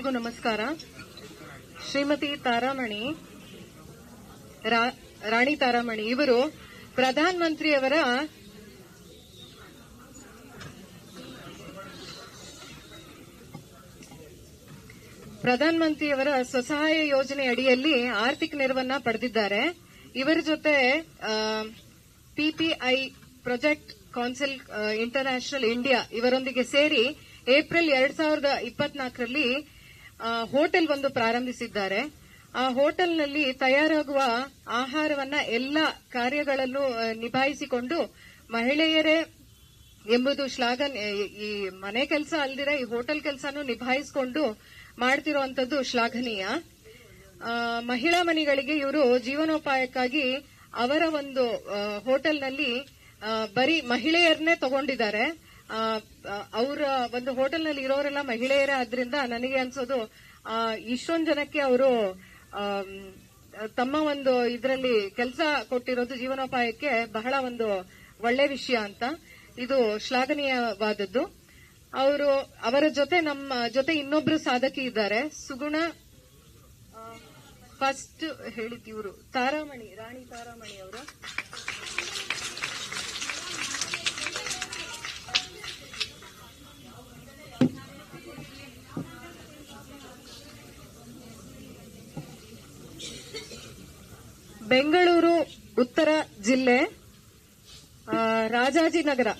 ಎಲ್ರಿಗೂ ನಮಸ್ಕಾರ. ಶ್ರೀಮತಿ ತಾರಾಮಣಿ ರಾಣಿ ತಾರಾಮಣಿ ಇವರು ಪ್ರಧಾನ ಮಂತ್ರಿಯವರ ಪ್ರಧಾನ ಮಂತ್ರಿಯವರ ಸ್ವಸಹಾಯ ಯೋಜನೆ ಅಡಿಯಲ್ಲಿ ಆರ್ಥಿಕ ನೆರವನ್ನ ಪಡೆದಿದ್ದಾರೆ. ಇವರ ಜೊತೆ PPI project council international India ಇವರೊಂದಿಗೆ ಸೇರಿ ಏಪ್ರಿಲ್ ಎರಡ್ ಸಾವಿರದ ಇಪ್ಪತ್ನಾಲ್ಕರಲ್ಲಿ ಹೋಟೆಲ್ ಒಂದು ಪ್ರಾರಂಭಿಸಿದ್ದಾರೆ. ಆ ಹೋಟೆಲ್ನಲ್ಲಿ ತಯಾರಾಗುವ ಆಹಾರವನ್ನ ಎಲ್ಲ ಕಾರ್ಯಗಳಲ್ಲೂ ನಿಭಾಯಿಸಿಕೊಂಡು ಮಹಿಳೆಯರೇ ಎಂಬುದು ಶ್ಲಾಘನ್, ಈ ಮನೆ ಕೆಲಸ ಅಲ್ದಿರ ಈ ಹೋಟೆಲ್ ಕೆಲಸನೂ ನಿಭಾಯಿಸಿಕೊಂಡು ಮಾಡ್ತಿರುವಂತದ್ದು ಶ್ಲಾಘನೀಯ. ಮಹಿಳಾ ಮನೆಗಳಿಗೆ ಇವರು ಜೀವನೋಪಾಯಕ್ಕಾಗಿ ಅವರ ಒಂದು ಹೋಟೆಲ್ನಲ್ಲಿ ಬರೀ ಮಹಿಳೆಯರನ್ನೇ ತಗೊಂಡಿದ್ದಾರೆ. ಅವರ ಒಂದು ಹೋಟೆಲ್ನಲ್ಲಿ ಇರೋರೆಲ್ಲ ಮಹಿಳೆಯರೇ ಆದ್ರಿಂದ ನನಗೆ ಅನ್ಸೋದು ಇಷ್ಟೊಂದು ಜನಕ್ಕೆ ಅವರು ತಮ್ಮ ಒಂದು ಇದರಲ್ಲಿ ಕೆಲಸ ಕೊಟ್ಟಿರೋದು ಜೀವನೋಪಾಯಕ್ಕೆ ಬಹಳ ಒಂದು ಒಳ್ಳೆ ವಿಷಯ ಅಂತ. ಇದು ಶ್ಲಾಘನೀಯವಾದದ್ದು. ಅವರು, ಅವರ ಜೊತೆ ನಮ್ಮ ಜೊತೆ ಇನ್ನೊಬ್ರು ಸಾಧಕಿ ಇದ್ದಾರೆ. ಸುಗುಣ ಫಸ್ಟ್ ಹೇಳಿದ್ ಇವರು. ತಾರಾಮಣಿ, ರಾಣಿ ತಾರಾಮಣಿ ಅವರು. ಬೆಂಗಳೂರು ಉತ್ತರ ಜಿಲ್ಲೆ ರಾಜಾಜಿನಗರ.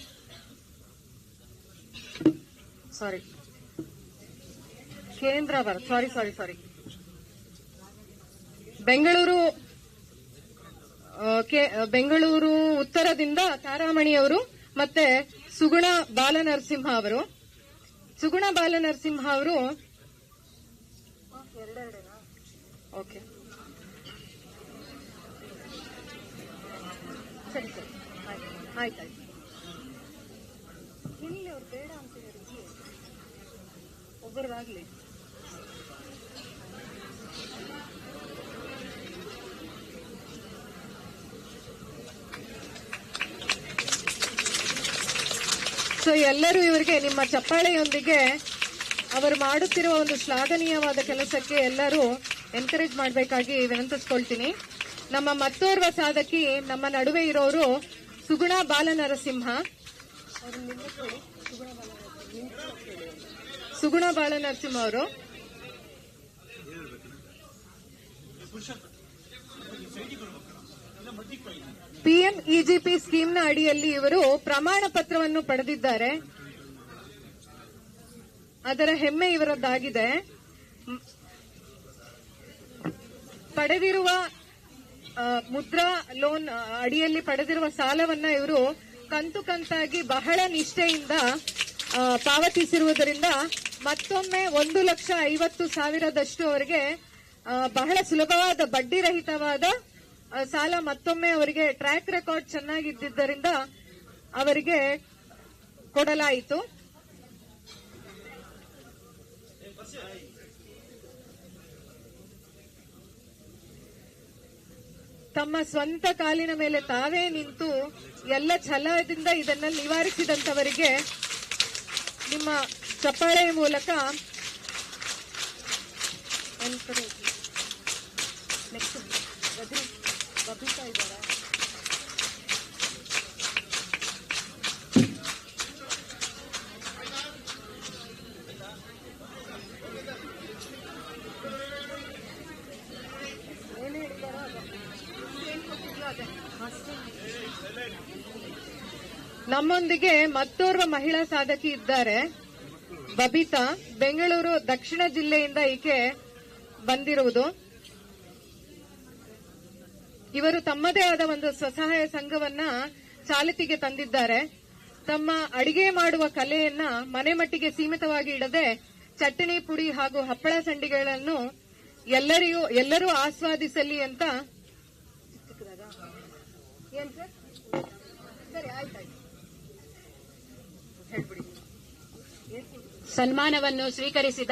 ಸಾರಿ ಕೇಂದ್ರಾವರ ಸಾರಿ ಸಾರಿ ಸಾರಿ ಬೆಂಗಳೂರು ಬೆಂಗಳೂರು ಉತ್ತರದಿಂದ ತಾರಾಮಣಿ ಅವರು ಮತ್ತೆ ಸುಗುಣ ಬಾಲನರಸಿಂಹ ಅವರು. ಸುಗುಣ ಬಾಲನರಸಿಂಹ ಅವರು ಓಕೆ. ಸರಿ ಸರಿ. ಆಯ್ತು ಆಯ್ತು ಅವ್ರು ಬೇಡ ಸೊ ಎಲ್ಲರೂ ಇವರಿಗೆ ನಿಮ್ಮ ಚಪ್ಪಾಳೆಯೊಂದಿಗೆ ಅವರು ಮಾಡುತ್ತಿರುವ ಒಂದು ಶ್ಲಾಘನೀಯವಾದ ಕೆಲಸಕ್ಕೆ ಎಲ್ಲರೂ ಎನ್ಕರೇಜ್ ಮಾಡಬೇಕಾಗಿ ವಿನಂತಿಸ್ಕೊಳ್ತೀನಿ. ನಮ್ಮ ಮತ್ತೋರ್ವ ಸಾಧಕಿ, ನಮ್ಮ ನಡುವೆ ಇರೋರು ಸುಗುಣ ಬಾಲನರಸಿಂಹ. ಸುಗುಣ ಬಾಲನರಸಿಂಹ ಅವರು. ಪಿಎಂ ಇಜಿಪಿ ಸ್ಕೀಮ್ನ ಅಡಿಯಲ್ಲಿ ಇವರು ಪ್ರಮಾಣ ಪತ್ರವನ್ನು ಪಡೆದಿದ್ದಾರೆ. ಅದರ ಹೆಮ್ಮೆ ಇವರದ್ದಾಗಿದೆ. ಪಡೆದಿರುವ ಮುದ್ರಾ ಲೋನ್ ಅಡಿಯಲ್ಲಿ ಪಡೆದಿರುವ ಸಾಲವನ್ನ ಇವರು ಕಂತು ಕಂತಾಗಿ ಬಹಳ ನಿಷ್ಠೆಯಿಂದ ಪಾವತಿಸಿರುವುದರಿಂದ ಮತ್ತೊಮ್ಮೆ ಒಂದು ಲಕ್ಷ ಐವತ್ತು ಸಾವಿರದಷ್ಟು ಅವರಿಗೆ ಬಹಳ ಸುಲಭವಾದ ಬಡ್ಡಿ ರಹಿತವಾದ ಸಾಲ ಮತ್ತೊಮ್ಮೆ ಅವರಿಗೆ ಟ್ರ್ಯಾಕ್ ರೆಕಾರ್ಡ್ ಚೆನ್ನಾಗಿದ್ದರಿಂದ ಅವರಿಗೆ ಕೊಡಲಾಯಿತು. ತಮ್ಮ ಸ್ವಂತ ಕಾಲಿನ ಮೇಲೆ ತಾವೇ ನಿಂತು ಎಲ್ಲ ಛಲದಿಂದ ಇದನ್ನ ನಿವಾರಿಸಿದಂತವರಿಗೆ ನಿಮ್ಮ ಚಪ್ಪಾಳೆಯ ಮೂಲಕ ನೆಕ್ಸ್ಟ್ ನಮ್ಮೊಂದಿಗೆ ಮತ್ತೋರ್ವ ಮಹಿಳಾ ಸಾಧಕಿ ಇದ್ದಾರೆ. ಬಬಿತಾ, ಬೆಂಗಳೂರು ದಕ್ಷಿಣ ಜಿಲ್ಲೆಯಿಂದ ಈಕೆ ಬಂದಿರುವುದು. ಇವರು ತಮ್ಮದೇ ಆದ ಒಂದು ಸ್ವಸಹಾಯ ಸಂಘವನ್ನ ಚಾಲತಿಗೆ ತಂದಿದ್ದಾರೆ. ತಮ್ಮ ಅಡಿಗೆ ಮಾಡುವ ಕಲೆಯನ್ನ ಮನೆ ಮಟ್ಟಿಗೆ ಸೀಮಿತವಾಗಿ ಇಡದೆ ಚಟ್ನಿ, ಪುಡಿ ಹಾಗೂ ಹಪ್ಪಳ ಸಂಡಿಗಳನ್ನು ಎಲ್ಲರಿಗೂ, ಎಲ್ಲರೂ ಆಸ್ವಾದಿಸಲಿ ಅಂತ. ಏನ್ ಸರ್ ಸರಿ, ಆಯ್ತಾಯ್ತು. ಸನ್ಮಾನವನ್ನು ಸ್ವೀಕರಿಸಿದ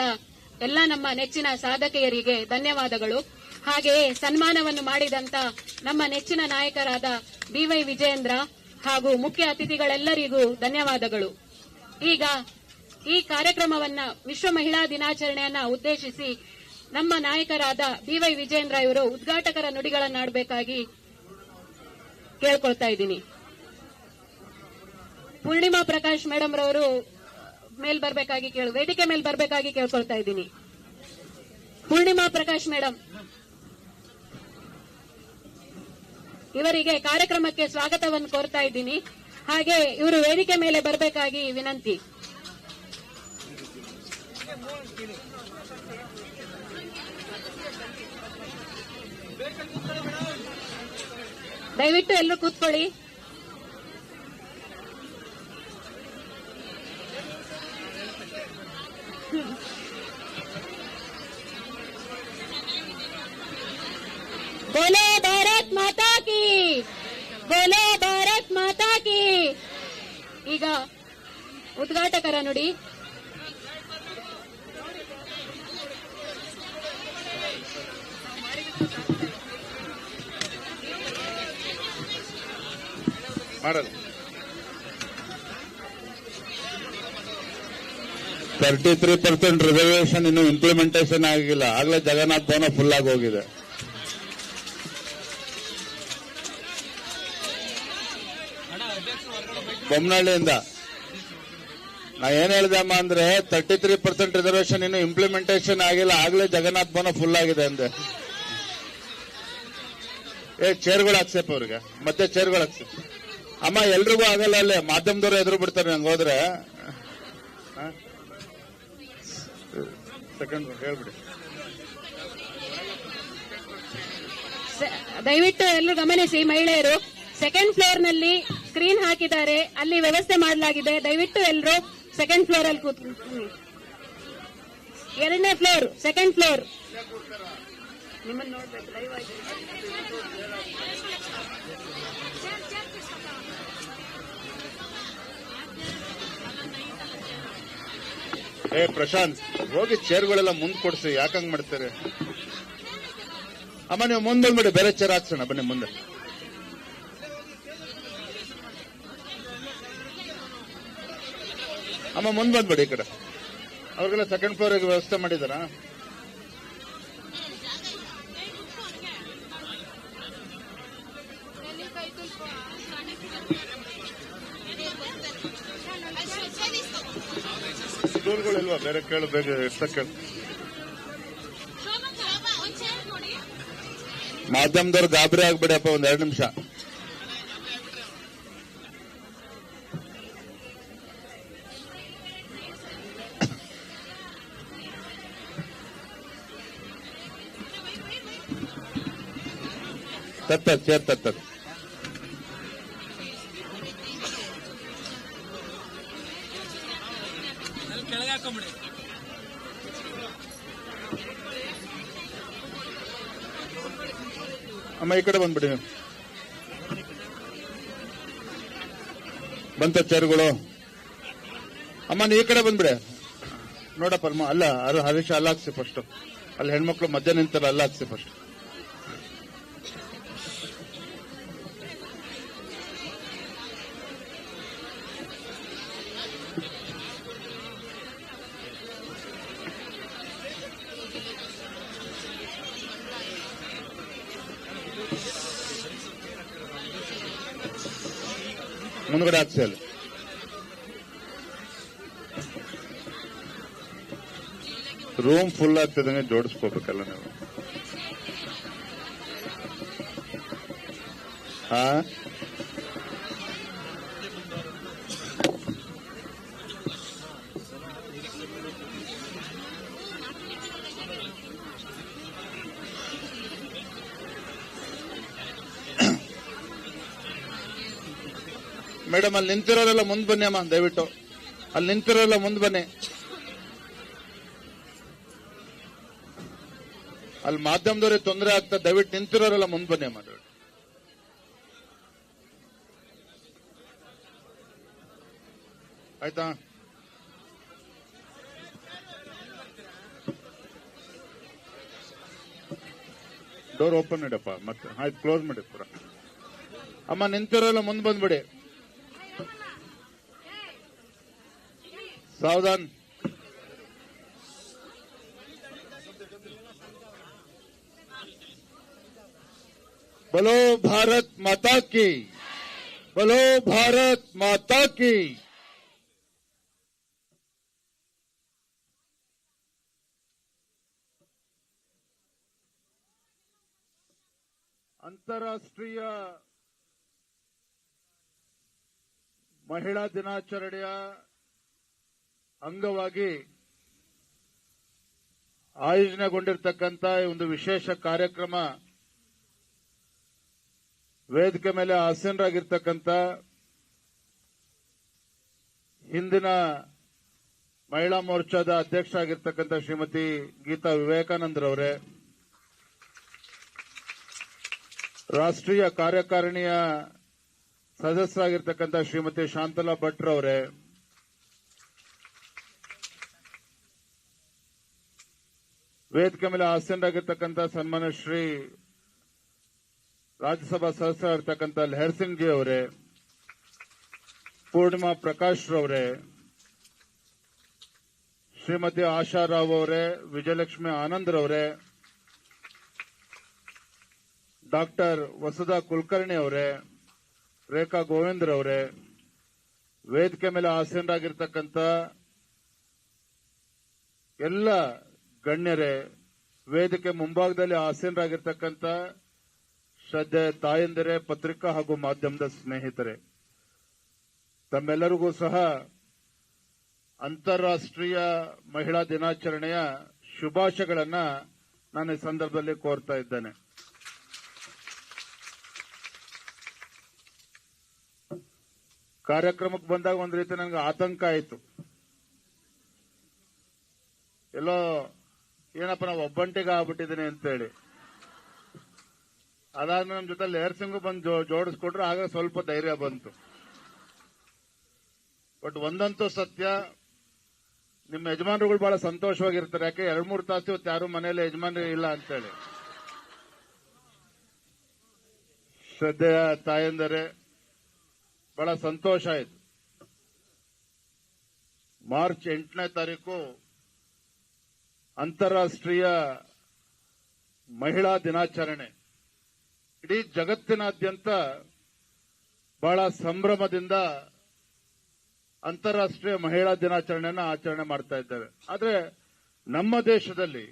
ಎಲ್ಲ ನಮ್ಮ ನೆಚ್ಚಿನ ಸಾಧಕಿಯರಿಗೆ ಧನ್ಯವಾದಗಳು. ಹಾಗೆಯೇ ಸನ್ಮಾನವನ್ನು ಮಾಡಿದಂತ ನಮ್ಮ ನೆಚ್ಚಿನ ನಾಯಕರಾದ ಬಿವೈ ವಿಜಯೇಂದ್ರ ಹಾಗೂ ಮುಖ್ಯ ಅತಿಥಿಗಳೆಲ್ಲರಿಗೂ ಧನ್ಯವಾದಗಳು. ಈಗ ಈ ಕಾರ್ಯಕ್ರಮವನ್ನ ವಿಶ್ವ ಮಹಿಳಾ ದಿನಾಚರಣೆಯನ್ನ ಉದ್ದೇಶಿಸಿ ನಮ್ಮ ನಾಯಕರಾದ ಬಿವೈ ವಿಜೇಂದ್ರ ಇವರು ಉದ್ಘಾಟಕರ ನುಡಿಗಳನ್ನಾಡಬೇಕಾಗಿ ಕೇಳ್ಕೊಳ್ತಾ ಇದ್ದೀನಿ. ಪೂರ್ಣಿಮಾ ಪ್ರಕಾಶ್ ಮೇಡಮ್ ರವರು ಮೇಲ್ ಬರ್ಬೇಕಾಗಿ ಕೇಳು, ವೇದಿಕೆ ಮೇಲ್ ಬರ್ಬೇಕಾಗಿ ಕೇಳ್ಕೊಳ್ತಾ ಇದ್ದೀನಿ. ಪೂರ್ಣಿಮಾ ಪ್ರಕಾಶ್ ಮೇಡಮ್. ಇವರಿಗೆ ಕಾರ್ಯಕ್ರಮಕ್ಕೆ ಸ್ವಾಗತವನ್ನು ಕೋರ್ತಾ ಇದ್ದೀನಿ. ಹಾಗೆ ಇವರು ವೇದಿಕೆ ಮೇಲೆ ಬರಬೇಕಾಗಿ ವಿನಂತಿ. ದಯವಿಟ್ಟು ಎಲ್ಲರೂ ಕೂತ್ಕೊಳ್ಳಿ. ಈಗ ಉದ್ಘಾಟಕರ ನೋಡಿ. ತರ್ಟಿ ತ್ರೀ ಪರ್ಸೆಂಟ್ ರಿಸರ್ವೇಶನ್ ಇನ್ನು ಇಂಪ್ಲಿಮೆಂಟೇಷನ್ ಆಗಿಲ್ಲ. ಆಗ್ಲೇ ಜಗನ್ನಾಥ್ ಭವನ ಫುಲ್ ಆಗಿ ಹೋಗಿದೆ. ಬೊಮ್ಮನಹಳ್ಳಿಯಿಂದ ನಾ ಏನ್ ಹೇಳ್ದೆ ಅಮ್ಮ ಅಂದ್ರೆ ತರ್ಟಿ ತ್ರೀ ಪರ್ಸೆಂಟ್ ರಿಸರ್ವೇಶನ್ ಇನ್ನು ಇಂಪ್ಲಿಮೆಂಟೇಷನ್ ಆಗಿಲ್ಲ. ಆಗ್ಲೇ ಜಗನ್ನಾಥ್ ಭವನ ಫುಲ್ ಆಗಿದೆ ಅಂದೆ. ಏ ಚೇರ್ಗಳು ಹಾಕ್ಸಪ್ಪ ಅವ್ರಿಗೆ. ಮತ್ತೆ ಚೇರ್ಗಳು ಹಾಕ್ಸಿ ಅಮ್ಮ, ಎಲ್ರಿಗೂ ಆಗಲ್ಲ ಅಲ್ಲೇ. ಮಾಧ್ಯಮದವ್ರು ಎದುರು ಬಿಡ್ತಾರೆ ನಂಗೆ ಹೋದ್ರೆ. ಸೆಕೆಂಡ್ ಹೇಳ್ಬಿಡಿ. ದಯವಿಟ್ಟು ಎಲ್ಲರೂ ಗಮನಿಸಿ, ಮಹಿಳೆಯರು. ಸೆಕೆಂಡ್ ಫ್ಲೋರ್ನಲ್ಲಿ ಸ್ಕ್ರೀನ್ ಹಾಕಿದ್ದಾರೆ ಅಲ್ಲಿ ವ್ಯವಸ್ಥೆ ಮಾಡಲಾಗಿದೆ. ದಯವಿಟ್ಟು ಎಲ್ಲರೂ ಸೆಕೆಂಡ್ ಫ್ಲೋರ್ ಅಲ್ಲಿ ಕೂತ್ ಎರಡನೇ ಫ್ಲೋರ್ ಸೆಕೆಂಡ್ ಫ್ಲೋರ್ ನಿಮ್ಮನ್ನು ನೋಡ್ಬೇಕು. ಏ ಪ್ರಶಾಂತ್ ಹೋಗಿ ಚೇರ್ಗಳೆಲ್ಲ ಮುಂದ್ ಕೊಡ್ಸಿ ಯಾಕಂಗ್ ಮಾಡ್ತಾರೆ? ಅಮ್ಮ ನೀವು ಮುಂದೆ ಬಂದ್ಬಿಡಿ ಬೇರೆ ಚೇರ್ ಹಾಕ್ಸೋಣ ಬನ್ನಿ ಮುಂದೆ. ಅಮ್ಮ ಮುಂದ್ ಬಂದ್ಬಿಡಿ ಈ ಕಡೆ. ಅವ್ರಿಗೆಲ್ಲ ಸೆಕೆಂಡ್ ಫ್ಲೋರ್ ವ್ಯವಸ್ಥೆ ಮಾಡಿದಾರ. ಇಲ್ವಾ ಬೇರೆ ಕೇಳು ಬೇಗ ಎಷ್ಟ ಕೇಳು. ಮಾಧ್ಯಮದವ್ರು ಗಾಬರಿ ಆಗ್ಬೇಡಪ್ಪ ಒಂದ್ ಎರಡು ನಿಮಿಷ. ತತ್ತದ ಅಮ್ಮ ಈ ಕಡೆ ಬಂದ್ಬಿಡಿ ನೀವು. ಬಂತ ಚೇರ್ಗಳು. ಅಮ್ಮ ನೀ ಈ ಕಡೆ ಬಂದ್ಬಿಡಿ. ನೋಡಪ್ಪ ಅಮ್ಮ ಅಲ್ಲ ಅದು ಹರೀಶ್ ಅಲ್ಲ ಹಾಕ್ಸಿ ಫಸ್ಟ್ ಅಲ್ಲಿ ಹೆಣ್ಮಕ್ಳು ಮಧ್ಯ ನಿಂತಾರ ಅಲ್ಲ ಹಾಕ್ಸಿ ಫಸ್ಟ್ ರೂಮ್ ಫುಲ್ ಆಗ್ತದಂಗೆ ಜೋಡಿಸ್ಕೋಬೇಕಲ್ಲ ನೀವು. ಹಾ? ಮೇಡಮ್, ಅಲ್ಲಿ ನಿಂತಿರೋರೆಲ್ಲ ಮುಂದ್ ಬನ್ನಿ ಅಮ್ಮ, ದಯವಿಟ್ಟು. ಅಲ್ಲಿ ನಿಂತಿರೋರೆಲ್ಲ ಮುಂದ್ ಬನ್ನಿ. ಅಲ್ಲಿ ಮಾಧ್ಯಮದವ್ರಿಗೆ ತೊಂದರೆ ಆಗ್ತಾ ದಯವಿಟ್ಟು ನಿಂತಿರೋರೆಲ್ಲ ಮುಂದೆ ಬನ್ನಿ ದಯವಿಟ್ಟು. ಆಯ್ತಾ? ಡೋರ್ ಓಪನ್ ಇಡಪ್ಪ ಮತ್ತೆ ಆಯ್ತು ಕ್ಲೋಸ್ ಮಾಡಿ ಪುರ. ಅಮ್ಮ ನಿಂತಿರೋಲ್ಲ ಮುಂದೆ ಬಂದ್ಬಿಡಿ. ಸಾವಧಾನ್. बोलो भारत माता की बोलो भारत माता की ಅಂತಾರಾಷ್ಟ್ರೀಯ ಮಹಿಳಾ ದಿನಾಚರಣೆಯ ಅಂಗವಾಗಿ ಆಯೋಜನೆಗೊಂಡಿರ್ತಕ್ಕಂಥ ಈ ಒಂದು ವಿಶೇಷ ಕಾರ್ಯಕ್ರಮ ವೇದಿಕೆ ಮೇಲೆ ಆಸೀನರಾಗಿರ್ತಕ್ಕಂಥ ಹಿಂದಿನ ಮಹಿಳಾ ಮೋರ್ಚಾದ ಅಧ್ಯಕ್ಷ ಆಗಿರ್ತಕ್ಕಂಥ ಶ್ರೀಮತಿ ಗೀತಾ ವಿವೇಕಾನಂದರವರೇ, ರಾಷ್ಟ್ರೀಯ ಕಾರ್ಯಕಾರಿಣಿಯ ಸದಸ್ಯರಾಗಿರ್ತಕ್ಕಂಥ ಶ್ರೀಮತಿ ಶಾಂತಲಾ ಭಟ್ರವರೇ ವೇದಿಕೆ ಮೇಲೆ ಆಸೀನರಾಗಿರ್ತಕ್ಕಂಥ ಸನ್ಮಾನ್ಯ ಶ್ರೀ ರಾಜ್ಯಸಭಾ ಸದಸ್ಯರಾಗಿರ್ತಕ್ಕಂಥ ಲಹರ್ ಸಿಂಗ್ ಜಿ ಅವರೇ, ಪೂರ್ಣಿಮಾ ಪ್ರಕಾಶ್ ರವರೇ, ಶ್ರೀಮತಿ ಆಶಾ ರಾವ್ ಅವರೇ, ವಿಜಯಲಕ್ಷ್ಮಿ ಆನಂದ್ ರವರೇ, ಡಾಕ್ಟರ್ ವಸುಧಾ ಕುಲಕರ್ಣಿ ಅವರೇ, ರೇಖಾ ಗೋವಿಂದ್ ಅವರೇ ವೇದಿಕೆ ಮೇಲೆ ಆಸೀನರಾಗಿರ್ತಕ್ಕಂಥ ಎಲ್ಲ ಗಣ್ಯರೇ, ವೇದಿಕೆ ಮುಂಭಾಗದಲ್ಲಿ ಆಸೀನರಾಗಿರ್ತಕ್ಕಂಥ ಶ್ರದ್ಧೆ, ತಾಯಂದಿರೆ, ಪತ್ರಿಕಾ ಹಾಗೂ ಮಾಧ್ಯಮದ ಸ್ನೇಹಿತರೆ, ತಮ್ಮೆಲ್ಲರಿಗೂ ಸಹ ಅಂತಾರಾಷ್ಟ್ರೀಯ ಮಹಿಳಾ ದಿನಾಚರಣೆಯ ಶುಭಾಶಯಗಳನ್ನ ನಾನು ಈ ಸಂದರ್ಭದಲ್ಲಿ ಕೋರ್ತಾ ಇದ್ದೇನೆ. ಕಾರ್ಯಕ್ರಮಕ್ಕೆ ಬಂದಾಗ ಒಂದ್ ರೀತಿ ನನಗೆ ಆತಂಕ ಆಯಿತು. ಎಲ್ಲೋ ಏನಪ್ಪ, ನಾವು ಒಬ್ಬಂಟಿಗೆ ಆಗ್ಬಿಟ್ಟಿದ್ದೀನಿ ಅಂತೇಳಿ. ಅದಾದ್ಮೇಲೆ ನಮ್ಮ ಜೊತೆ ಲೇರ್ ಸಿಂಗು ಬಂದು ಜೋಡಿಸ್ಕೊಟ್ರು, ಆಗ ಸ್ವಲ್ಪ ಧೈರ್ಯ ಬಂತು. ಬಟ್ ಒಂದಂತೂ ಸತ್ಯ, ನಿಮ್ಮ ಯಜಮಾನರುಗಳು ಬಹಳ ಸಂತೋಷವಾಗಿರ್ತಾರೆ. ಯಾಕೆ ಎರಡ್ ಮೂರು ತಾಸು ಇವತ್ತು ಯಾರು ಮನೆಯಲ್ಲಿ ಯಜಮಾನ ಇಲ್ಲ ಅಂತೇಳಿ. ಶ್ರದ್ಧೆಯ ತಾಯಂದರೆ, ಬಹಳ ಸಂತೋಷ ಆಯ್ತು. ಮಾರ್ಚ್ ಎಂಟನೇ ತಾರೀಕು ಅಂತಾರಾಷ್ಟ್ರೀಯ ಮಹಿಳಾ ದಿನಾಚರಣೆ. ಇಡೀ ಜಗತ್ತಿನಾದ್ಯಂತ ಬಹಳ ಸಂಭ್ರಮದಿಂದ ಅಂತಾರಾಷ್ಟ್ರೀಯ ಮಹಿಳಾ ದಿನಾಚರಣೆಯನ್ನು ಆಚರಣೆ ಮಾಡ್ತಾ ಇದ್ದಾರೆ ಆದರೆ ನಮ್ಮ ದೇಶದಲ್ಲಿ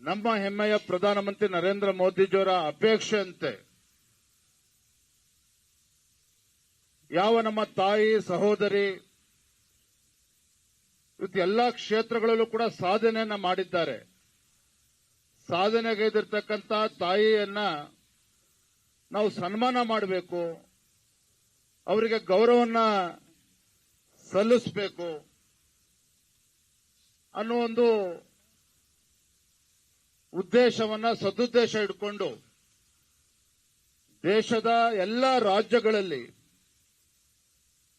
ನಮ್ಮ ಹೆಮ್ಮೆಯ ಪ್ರಧಾನಮಂತ್ರಿ ನರೇಂದ್ರ ಮೋದಿಜಿಯವರ ಅಪೇಕ್ಷೆಯಂತೆ ಯಾವ ನಮ್ಮ ತಾಯಿ, ಸಹೋದರಿ, ಇವತ್ತು ಎಲ್ಲಾ ಕ್ಷೇತ್ರಗಳಲ್ಲೂ ಕೂಡ ಸಾಧನೆಯನ್ನ ಮಾಡಿದ್ದಾರೆ. ಸಾಧನೆಗೈದಿರ್ತಕ್ಕಂಥ ತಾಯಿಯನ್ನ ನಾವು ಸನ್ಮಾನ ಮಾಡಬೇಕು, ಅವರಿಗೆ ಗೌರವನ್ನ ಸಲ್ಲಿಸಬೇಕು ಅನ್ನೋ ಒಂದು ಉದ್ದೇಶವನ್ನ, ಸದುದ್ದೇಶ ಇಟ್ಕೊಂಡು ದೇಶದ ಎಲ್ಲ ರಾಜ್ಯಗಳಲ್ಲಿ,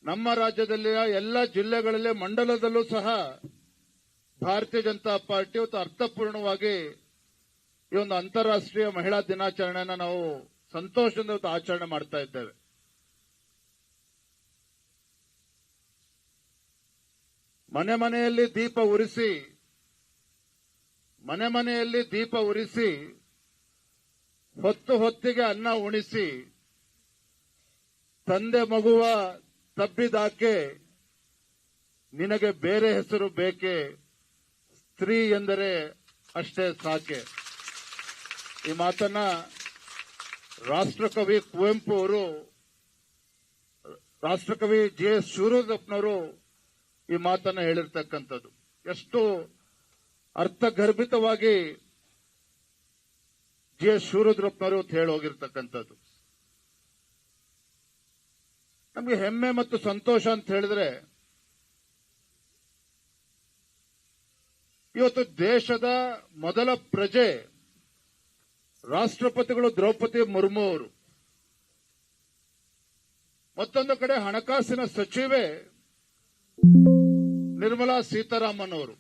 ನಮ್ಮ ರಾಜ್ಯದಲ್ಲಿಯ ಎಲ್ಲ ಜಿಲ್ಲೆಗಳಲ್ಲಿ, ಮಂಡಲದಲ್ಲೂ ಸಹ ಭಾರತೀಯ ಜನತಾ ಪಾರ್ಟಿ ಅರ್ಥಪೂರ್ಣವಾಗಿ ಈ ಒಂದು ಅಂತಾರಾಷ್ಟ್ರೀಯ ಮಹಿಳಾ ದಿನಾಚರಣೆಯನ್ನ ನಾವು ಸಂತೋಷದಿಂದ ಆಚರಣೆ ಮಾಡ್ತಾ ಇದ್ದೇವೆ. ಮನೆ ಮನೆಯಲ್ಲಿ ದೀಪ ಉರಿಸಿ, ಮನೆ ಮನೆಯಲ್ಲಿ ದೀಪ ಉರಿಸಿ, ಹೊತ್ತು ಹೊತ್ತಿಗೆ ಅನ್ನ ಉಣಿಸಿ, ತಂದೆ ಮಗುವ ತಬ್ಬಿದಾಕೆ ನಿನಗೆ ಬೇರೆ ಹೆಸರು ಬೇಕೆ, ಸ್ತ್ರೀ ಎಂದರೆ ಅಷ್ಟೇ ಸಾಕೆ. ಈ ಮಾತನ್ನ ರಾಷ್ಟ್ರಕವಿ ಕುವೆಂಪು ಅವರು, ರಾಷ್ಟ್ರಕವಿ ಜೆ ಎಸ್ ಈ ಮಾತನ್ನ ಹೇಳಿರ್ತಕ್ಕಂಥದ್ದು. ಎಷ್ಟು ಅರ್ಥಗರ್ಭಿತವಾಗಿ ಜಿ ಎಸ್ ಶಿವರುದ್ರಪ್ಪನವರು ಹೇಳಿ ಹೋಗಿರ್ತಕ್ಕಂಥದ್ದು ನಮಗೆ ಹೆಮ್ಮೆ ಮತ್ತು ಸಂತೋಷ ಅಂತ ಹೇಳಿದ್ರೆ, ಇವತ್ತು ದೇಶದ ಮೊದಲ ಪ್ರಜೆ ರಾಷ್ಟ್ರಪತಿಗಳು ದ್ರೌಪದಿ ಮುರ್ಮು ಅವರು. ಮತ್ತೊಂದು ಕಡೆ ಹಣಕಾಸಿನ ಸಚಿವೆ ನಿರ್ಮಲಾ ಸೀತಾರಾಮನ್ ಅವರು.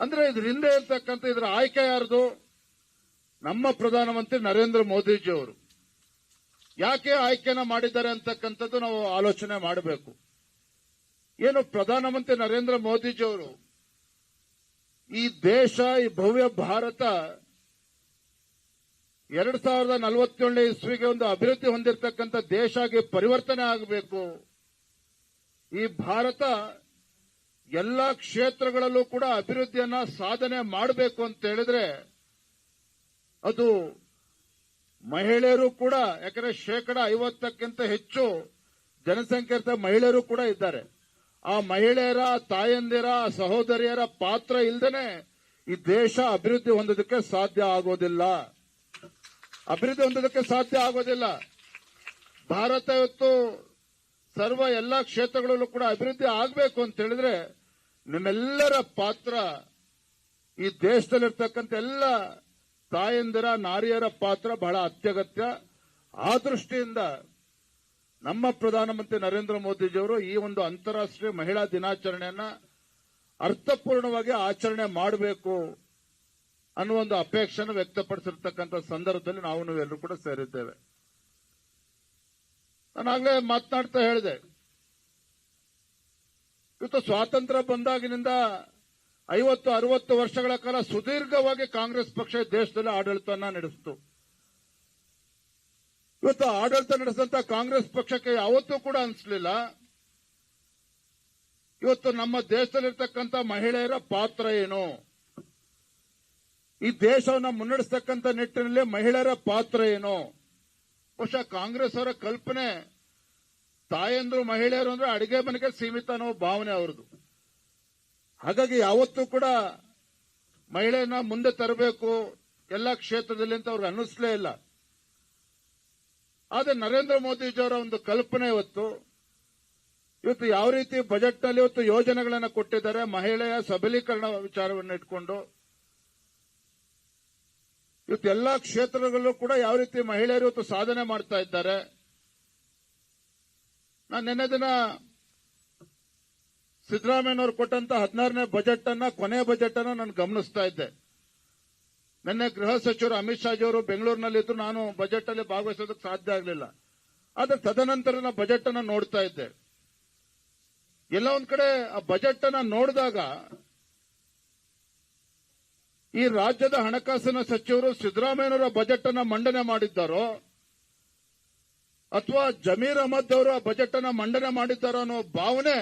ಅಂದ್ರೆ ಇದ್ರ ಹಿಂದೆ ಇರ್ತಕ್ಕಂಥ ಇದರ ಆಯ್ಕೆ ಯಾರ್ದು? ನಮ್ಮ ಪ್ರಧಾನಮಂತ್ರಿ ನರೇಂದ್ರ ಮೋದಿಜಿ ಅವರು. ಯಾಕೆ ಆಯ್ಕೆನ ಮಾಡಿದ್ದಾರೆ ಅಂತಕ್ಕಂಥದ್ದು ನಾವು ಆಲೋಚನೆ ಮಾಡಬೇಕು. ಏನು ಪ್ರಧಾನಮಂತ್ರಿ ನರೇಂದ್ರ ಮೋದಿಜಿ ಅವರು ಈ ದೇಶ, ಈ ಭವ್ಯ ಭಾರತ ಎರಡ್ ಸಾವಿರದ ನಲವತ್ತೇಳನೇ ಇಸ್ವಿಗೆ ಒಂದು ಅಭಿವೃದ್ಧಿ ಹೊಂದಿರತಕ್ಕಂಥ ದೇಶ ಆಗಿ ಪರಿವರ್ತನೆ ಆಗಬೇಕು. ಈ ಭಾರತ ಎಲ್ಲ ಕ್ಷೇತ್ರಗಳಲ್ಲೂ ಕೂಡ ಅಭಿವೃದ್ಧಿಯನ್ನ ಸಾಧನೆ ಮಾಡಬೇಕು ಅಂತ ಹೇಳಿದ್ರೆ ಅದು ಮಹಿಳೆಯರು ಕೂಡ, ಯಾಕಂದ್ರೆ ಶೇಕಡ ಐವತ್ತಕ್ಕಿಂತ ಹೆಚ್ಚು ಜನಸಂಖ್ಯೆ ಇರ್ತ ಮಹಿಳೆಯರು ಕೂಡ ಇದ್ದಾರೆ. ಆ ಮಹಿಳೆಯರ, ತಾಯಂದಿರ, ಸಹೋದರಿಯರ ಪಾತ್ರ ಇಲ್ದೇನೆ ಈ ದೇಶ ಅಭಿವೃದ್ಧಿ ಹೊಂದೋದಕ್ಕೆ ಸಾಧ್ಯ ಆಗೋದಿಲ್ಲ. ಅಭಿವೃದ್ಧಿ ಹೊಂದೋದಕ್ಕೆ ಸಾಧ್ಯ ಆಗೋದಿಲ್ಲ. ಭಾರತ ಇವತ್ತು ಸರ್ವ ಎಲ್ಲ ಕ್ಷೇತ್ರಗಳಲ್ಲೂ ಕೂಡ ಅಭಿವೃದ್ಧಿ ಆಗಬೇಕು ಅಂತ ಹೇಳಿದ್ರೆ ನಿಮ್ಮೆಲ್ಲರ ಪಾತ್ರ ಈ ದೇಶದಲ್ಲಿರ್ತಕ್ಕಂಥ ಎಲ್ಲ ತಾಯಂದಿರ, ನಾರಿಯರ ಪಾತ್ರ ಬಹಳ ಅತ್ಯಗತ್ಯ. ಆ ದೃಷ್ಟಿಯಿಂದ ನಮ್ಮ ಪ್ರಧಾನಮಂತ್ರಿ ನರೇಂದ್ರ ಮೋದಿಜಿಯವರು ಈ ಒಂದು ಅಂತಾರಾಷ್ಟ್ರೀಯ ಮಹಿಳಾ ದಿನಾಚರಣೆಯನ್ನ ಅರ್ಥಪೂರ್ಣವಾಗಿ ಆಚರಣೆ ಮಾಡಬೇಕು ಅನ್ನುವ ಒಂದು ಅಪೇಕ್ಷೆಯನ್ನು ವ್ಯಕ್ತಪಡಿಸಿರ್ತಕ್ಕಂಥ ಸಂದರ್ಭದಲ್ಲಿ ನಾವು ನೀವೆಲ್ಲರೂ ಕೂಡ ಸೇರಿದ್ದೇವೆ. ನಾನಾಗಲೇ ಮಾತನಾಡ್ತಾ ಹೇಳಿದೆ. ಇವತ್ತು ಸ್ವಾತಂತ್ರ್ಯ ಬಂದಾಗಿನಿಂದ ಐವತ್ತು, ಅರವತ್ತು ವರ್ಷಗಳ ಕಾಲ ಸುದೀರ್ಘವಾಗಿ ಕಾಂಗ್ರೆಸ್ ಪಕ್ಷ ದೇಶದಲ್ಲಿ ಆಡಳಿತವನ್ನ ನಡೆಸಿತು. ಇವತ್ತು ಆಡಳಿತ ನಡೆಸಿದಂತ ಕಾಂಗ್ರೆಸ್ ಪಕ್ಷಕ್ಕೆ ಯಾವತ್ತೂ ಕೂಡ ಅನಿಸ್ಲಿಲ್ಲ. ಇವತ್ತು ನಮ್ಮ ದೇಶದಲ್ಲಿರ್ತಕ್ಕಂಥ ಮಹಿಳೆಯರ ಪಾತ್ರ ಏನು? ಈ ದೇಶವನ್ನ ಮುನ್ನಡೆಸತಕ್ಕಂತ ನಿಟ್ಟಿನಲ್ಲಿ ಮಹಿಳೆಯರ ಪಾತ್ರ ಏನು? ಬಹುಶಃ ಕಾಂಗ್ರೆಸ್ ಅವರ ಕಲ್ಪನೆ ತಾಯಂದ್ರು ಮಹಿಳೆಯರು ಅಂದ್ರೆ ಅಡಿಗೆ ಮನೆಗೆ ಸೀಮಿತ ಅನ್ನೋ ಭಾವನೆ ಅವ್ರದ್ದು. ಹಾಗಾಗಿ ಯಾವತ್ತೂ ಕೂಡ ಮಹಿಳೆಯನ್ನ ಮುಂದೆ ತರಬೇಕು. ಎಲ್ಲ ಕ್ಷೇತ್ರದಲ್ಲಿ ಅಂತ ಅವ್ರಿಗೆ ಅನ್ನಿಸ್ಲೇ ಇಲ್ಲ. ಆದ್ರೆ ನರೇಂದ್ರ ಮೋದಿಜಿಯವರ ಒಂದು ಕಲ್ಪನೆ ಇವತ್ತು ಇವತ್ತು ಯಾವ ರೀತಿ ಬಜೆಟ್ನಲ್ಲಿ ಇವತ್ತು ಯೋಜನೆಗಳನ್ನು ಕೊಟ್ಟಿದ್ದಾರೆ, ಮಹಿಳೆಯ ಸಬಲೀಕರಣ ವಿಚಾರವನ್ನು ಇಟ್ಕೊಂಡು, ಇವತ್ತು ಎಲ್ಲಾ ಕ್ಷೇತ್ರಗಳಲ್ಲೂ ಕೂಡ ಯಾವ ರೀತಿ ಮಹಿಳೆಯರು ಇವತ್ತು ಸಾಧನೆ ಮಾಡ್ತಾ ಇದ್ದಾರೆ. ನಾನು ನಿನ್ನೆ ದಿನ ಸಿದ್ದರಾಮಯ್ಯನವರು ಕೊಟ್ಟಂತ ಹದಿನಾರನೇ ಬಜೆಟ್ ಅನ್ನ ಕೊನೆ ಬಜೆಟ್ ಅನ್ನ ನಾನು ಗಮನಿಸ್ತಾ ಇದ್ದೆ. ನಿನ್ನೆ ಗೃಹ ಸಚಿವರು ಅಮಿತ್ ಶಾ ಅವರು ಬೆಂಗಳೂರಿನಲ್ಲಿದ್ದು ನಾನು ಬಜೆಟ್ ಅಲ್ಲಿ ಭಾಗವಹಿಸೋದಕ್ಕೆ ಸಾಧ್ಯ ಆಗಲಿಲ್ಲ. ಆದ್ರೆ ತದನಂತರ ನಾನು ಬಜೆಟ್ ಅನ್ನ ನೋಡ್ತಾ ಇದ್ದೆ. ಎಲ್ಲ ಒಂದ್ ಕಡೆ ಆ ಬಜೆಟ್ ಅನ್ನ ನೋಡಿದಾಗ ಈ ರಾಜ್ಯದ ಹಣಕಾಸಿನ ಸಚಿವರು ಸಿದ್ದರಾಮಯ್ಯನವರ ಬಜೆಟ್ ಅನ್ನ ಮಂಡನೆ ಮಾಡಿದ್ದಾರೋ, ಅಥವಾ ಜಮೀರ್ ಅಹಮದ್ ಅವರು ಆ ಬಜೆಟ್ ಅನ್ನ ಮಂಡನೆ ಮಾಡಿದ್ದಾರೋ ಅನ್ನೋ ಭಾವನೆ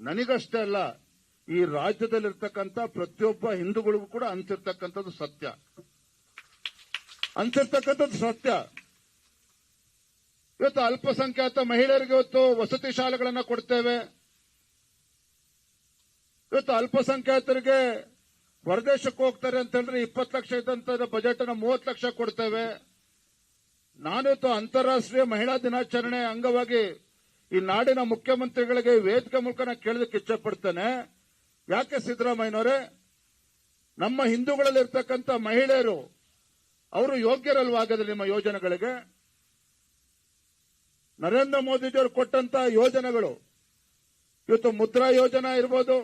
ನನಗಷ್ಟೇ ಅಲ್ಲ. ಈ ರಾಜ್ಯದಲ್ಲಿರ್ತಕ್ಕಂಥ ಪ್ರತಿಯೊಬ್ಬ ಹಿಂದೂಗಳಿಗೂ ಕೂಡ ಅನ್ಸಿರ್ತಕ್ಕಂಥದ್ದು ಸತ್ಯ. ಅನ್ಸಿರ್ತಕ್ಕಂಥದ್ದು ಸತ್ಯ. ಇವತ್ತು ಅಲ್ಪಸಂಖ್ಯಾತ ಮಹಿಳೆಯರಿಗೆ ಇವತ್ತು ವಸತಿ ಶಾಲೆಗಳನ್ನ ಕೊಡ್ತೇವೆ. ಇವತ್ತು ಅಲ್ಪಸಂಖ್ಯಾತರಿಗೆ ಹೊರದೇಶಕ್ಕೆ ಹೋಗ್ತಾರೆ ಅಂತ ಹೇಳಿದ್ರೆ ಇಪ್ಪತ್ತು ಲಕ್ಷ ಇದ್ದಂತ ಬಜೆಟ್ ಅನ್ನ ಮೂವತ್ತು ಲಕ್ಷ ಕೊಡ್ತೇವೆ. ನಾನಿವತ್ತು ಅಂತಾರಾಷ್ಟ್ರೀಯ ಮಹಿಳಾ ದಿನಾಚರಣೆ ಅಂಗವಾಗಿ ಈ ನಾಡಿನ ಮುಖ್ಯಮಂತ್ರಿಗಳಿಗೆ ವೇದಿಕೆ ಮೂಲಕ ನಾನು ಕೇಳೋದಕ್ಕೆ ಇಚ್ಛಪಡ್ತೇನೆ ಯಾಕೆ ಸಿದ್ದರಾಮಯ್ಯನವರೇ? ನಮ್ಮ ಹಿಂದೂಗಳಲ್ಲಿ ಇರ್ತಕ್ಕಂಥ ಮಹಿಳೆಯರು, ಅವರು ಯೋಗ್ಯರಲ್ವಾಗದ ನಿಮ್ಮ ಯೋಜನೆಗಳಿಗೆ? ನರೇಂದ್ರ ಮೋದಿಜಿಯವರು ಕೊಟ್ಟಂತ ಯೋಜನೆಗಳು, ಇವತ್ತು ಮುದ್ರಾ ಯೋಜನಾ ಇರ್ಬೋದು,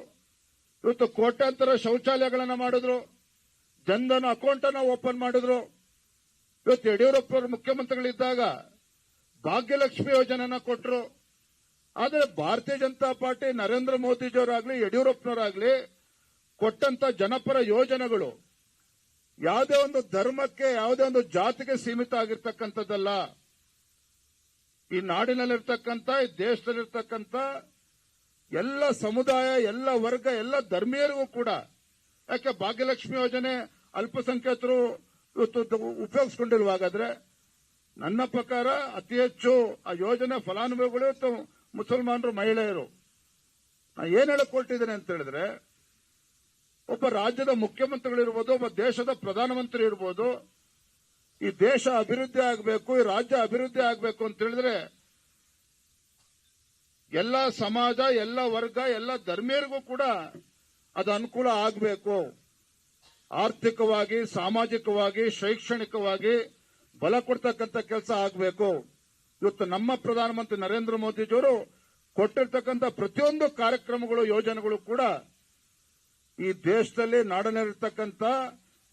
ಇವತ್ತು ಕೋಟ್ಯಾಂತರ ಶೌಚಾಲಯಗಳನ್ನು ಮಾಡಿದ್ರು, ಜನ್ಧನ್ ಅಕೌಂಟ್ ಅನ್ನು ಓಪನ್ ಮಾಡಿದ್ರು. ಇವತ್ತು ಯಡಿಯೂರಪ್ಪ ಅವರು ಮುಖ್ಯಮಂತ್ರಿಗಳಿದ್ದಾಗ ಭಾಗ್ಯಲಕ್ಷ್ಮಿ ಯೋಜನೆನ ಕೊಟ್ಟರು ಆದರೆ ಭಾರತೀಯ ಜನತಾ ಪಾರ್ಟಿ ನರೇಂದ್ರ ಮೋದಿಜಿಯವರಾಗ್ಲಿ ಯಡಿಯೂರಪ್ಪನವರಾಗ್ಲಿ ಕೊಟ್ಟಂತ ಜನಪರ ಯೋಜನೆಗಳು ಯಾವುದೇ ಒಂದು ಧರ್ಮಕ್ಕೆ, ಯಾವುದೇ ಒಂದು ಜಾತಿಗೆ ಸೀಮಿತ ಆಗಿರ್ತಕ್ಕಂಥದ್ದಲ್ಲ. ಈ ನಾಡಿನಲ್ಲಿರ್ತಕ್ಕಂಥ, ಈ ದೇಶದಲ್ಲಿರ್ತಕ್ಕಂಥ ಎಲ್ಲ ಸಮುದಾಯ, ಎಲ್ಲ ವರ್ಗ, ಎಲ್ಲ ಧರ್ಮೀಯರಿಗೂ ಕೂಡ, ಯಾಕೆ ಭಾಗ್ಯಲಕ್ಷ್ಮಿ ಯೋಜನೆ ಅಲ್ಪಸಂಖ್ಯಾತರು ಉಪಯೋಗಿಸ್ಕೊಂಡಿಲ್ವಾಗಾದ್ರೆ ನನ್ನ ಪ್ರಕಾರ ಅತಿ ಹೆಚ್ಚು ಆ ಯೋಜನೆ ಫಲಾನುಭವಿಗಳು ಮುಸಲ್ಮಾನರು, ಮಹಿಳೆಯರು. ನಾ ಏನ್ ಹೇಳಕ್ ಅಂತ ಹೇಳಿದ್ರೆ, ಒಬ್ಬ ರಾಜ್ಯದ ಮುಖ್ಯಮಂತ್ರಿಗಳಿರ್ಬೋದು, ಒಬ್ಬ ದೇಶದ ಪ್ರಧಾನಮಂತ್ರಿ ಇರ್ಬೋದು, ಈ ದೇಶ ಅಭಿವೃದ್ಧಿ ಆಗಬೇಕು, ಈ ರಾಜ್ಯ ಅಭಿವೃದ್ಧಿ ಆಗಬೇಕು ಅಂತ ಹೇಳಿದ್ರೆ, ಎಲ್ಲ ಸಮಾಜ, ಎಲ್ಲ ವರ್ಗ, ಎಲ್ಲ ಧರ್ಮೀಯರಿಗೂ ಕೂಡ ಅದು ಅನುಕೂಲ ಆಗಬೇಕು. ಆರ್ಥಿಕವಾಗಿ, ಸಾಮಾಜಿಕವಾಗಿ, ಶೈಕ್ಷಣಿಕವಾಗಿ ಬಲ ಕೊಡ್ತಕ್ಕಂಥ ಕೆಲಸ ಆಗಬೇಕು. ಇವತ್ತು ನಮ್ಮ ಪ್ರಧಾನಮಂತ್ರಿ ನರೇಂದ್ರ ಮೋದಿಜಿಯವರು ಕೊಟ್ಟಿರ್ತಕ್ಕಂಥ ಪ್ರತಿಯೊಂದು ಕಾರ್ಯಕ್ರಮಗಳು, ಯೋಜನೆಗಳು ಕೂಡ ಈ ದೇಶದಲ್ಲಿ ನಾಡನಲ್ಲಿರ್ತಕ್ಕಂಥ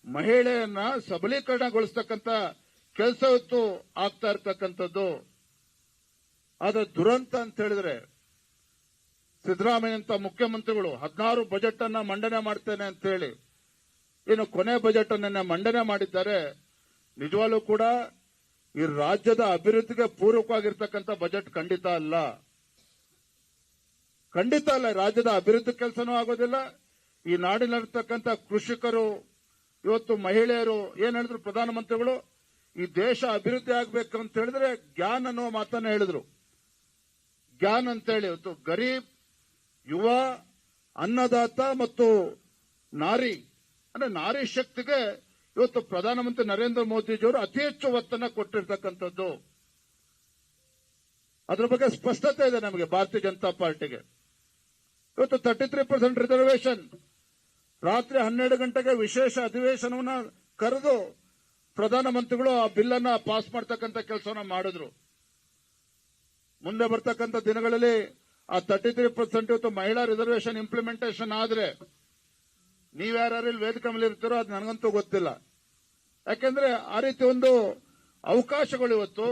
ಮಹಿಳೆಯನ್ನ ಸಬಲೀಕರಣಗೊಳಿಸ್ತಕ್ಕಂಥ ಕೆಲಸ ಇವತ್ತು ಆಗ್ತಾ ಇರ್ತಕ್ಕಂಥದ್ದು. ಆದರೆ ದುರಂತ ಅಂತ ಹೇಳಿದ್ರೆ ಸಿದ್ದರಾಮಯ್ಯ ಅಂತ ಮುಖ್ಯಮಂತ್ರಿಗಳು ಹದಿನಾರು ಬಜೆಟ್ ಅನ್ನ ಮಂಡನೆ ಮಾಡ್ತೇನೆ ಅಂತ ಹೇಳಿ ಏನು ಕೊನೆ ಬಜೆಟ್ ಅನ್ನ ಮಂಡನೆ ಮಾಡಿದ್ದಾರೆ. ನಿಜವಾಗ್ಲೂ ಕೂಡ ಈ ರಾಜ್ಯದ ಅಭಿವೃದ್ಧಿಗೆ ಪೂರಕವಾಗಿರ್ತಕ್ಕಂಥ ಬಜೆಟ್ ಖಂಡಿತ ಅಲ್ಲ. ಖಂಡಿತ ಅಲ್ಲ ರಾಜ್ಯದ ಅಭಿವೃದ್ಧಿ ಕೆಲಸನೂ ಆಗೋದಿಲ್ಲ. ಈ ನಾಡಿನಲ್ಲಿರ್ತಕ್ಕಂಥ ಕೃಷಿಕರು, ಇವತ್ತು ಮಹಿಳೆಯರು, ಏನ್ ಹೇಳಿದ್ರು ಪ್ರಧಾನಮಂತ್ರಿಗಳು, ಈ ದೇಶ ಅಭಿವೃದ್ಧಿ ಆಗ್ಬೇಕು ಅಂತ ಹೇಳಿದ್ರೆ ಜ್ಞಾನ್ ಅನ್ನೋ ಮಾತನ್ನ ಹೇಳಿದ್ರು. ಜ್ಞಾನ್ ಅಂತೇಳಿ, ಇವತ್ತು ಗರೀಬ್, ಯುವ, ಅನ್ನದಾತ ಮತ್ತು ನಾರಿ, ಅಂದ್ರೆ ನಾರಿ ಶಕ್ತಿಗೆ ಇವತ್ತು ಪ್ರಧಾನಮಂತ್ರಿ ನರೇಂದ್ರ ಮೋದಿಜಿಯವರು ಅತಿ ಹೆಚ್ಚು ಒತ್ತನ್ನ ಕೊಟ್ಟಿರ್ತಕ್ಕಂಥದ್ದು. ಅದ್ರ ಬಗ್ಗೆ ಸ್ಪಷ್ಟತೆ ಇದೆ ನಮಗೆ ಭಾರತೀಯ ಜನತಾ ಪಾರ್ಟಿಗೆ. ಇವತ್ತು ತರ್ಟಿ ತ್ರೀ ಪರ್ಸೆಂಟ್ ರಿಸರ್ವೇಶನ್ ರಾತ್ರಿ ಹನ್ನೆರಡು ಗಂಟೆಗೆ ವಿಶೇಷ ಅಧಿವೇಶನವನ್ನ ಕರೆದು ಪ್ರಧಾನಮಂತ್ರಿಗಳು ಆ ಬಿಲ್ ಅನ್ನ ಪಾಸ್ ಮಾಡ್ತಕ್ಕಂತ ಕೆಲಸವನ್ನ ಮಾಡಿದ್ರು. ಮುಂದೆ ಬರ್ತಕ್ಕಂಥ ದಿನಗಳಲ್ಲಿ ಆ ತರ್ಟಿ ತ್ರೀ ಪರ್ಸೆಂಟ್ ಇವತ್ತು ಮಹಿಳಾ ರಿಸರ್ವೇಶನ್ ಇಂಪ್ಲಿಮೆಂಟೇಷನ್ ಆದ್ರೆ ನೀವ್ಯಾರು ಇಲ್ಲಿ ವೇದಿಕೆ ಮೇಲೆ ಇರ್ತೀರೋ ಅದು ನನಗಂತೂ ಗೊತ್ತಿಲ್ಲ. ಯಾಕೆಂದ್ರೆ ಆ ರೀತಿ ಒಂದು ಅವಕಾಶಗಳು ಇವತ್ತು